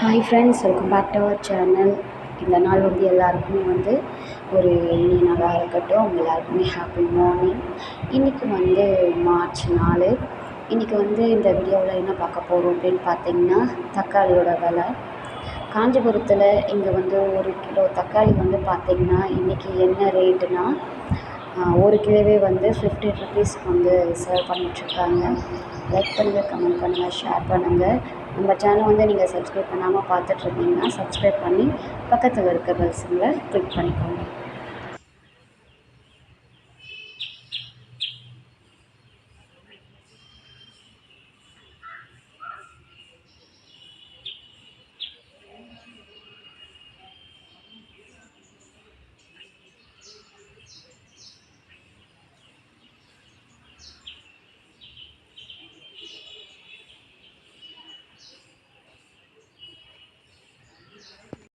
Hi friends welcome back to our channel இந்த நாள் வந்து எல்லாருக்குமே வந்து ஒரு இனிய நாளாக இருக்கட்டும். அவங்க எல்லாருக்குமே ஹாப்பி மார்னிங் இன்றைக்கி வந்து மார்ச் நாலு. இன்றைக்கி வந்து இந்த வீடியோவில் என்ன பார்க்க போகிறோம் அப்படின்னு பார்த்தீங்கன்னா தக்காளியோட விலை. காஞ்சிபுரத்தில் இங்கே வந்து ஒரு கிலோ தக்காளி வந்து பார்த்திங்கன்னா இன்றைக்கி என்ன ரேட்டுனா ஒரு கிலோவே வந்து ஃபிஃப்டி ருபீஸ்க்கு வந்து சேல் பண்ணிகிட்ருக்காங்க லைக் பண்ணுங்கள் கமெண்ட் பண்ணுங்கள் ஷேர் பண்ணுங்கள் நம்ம சேனல் வந்து நீங்கள் சப்ஸ்கிரைப் பண்ணாமல் பார்த்துட்ருந்தீங்கன்னா சப்ஸ்கிரைப் பண்ணி பக்கத்தில் இருக்க பெல் சிம்மில் கிளிக் பண்ணிக்கோங்க.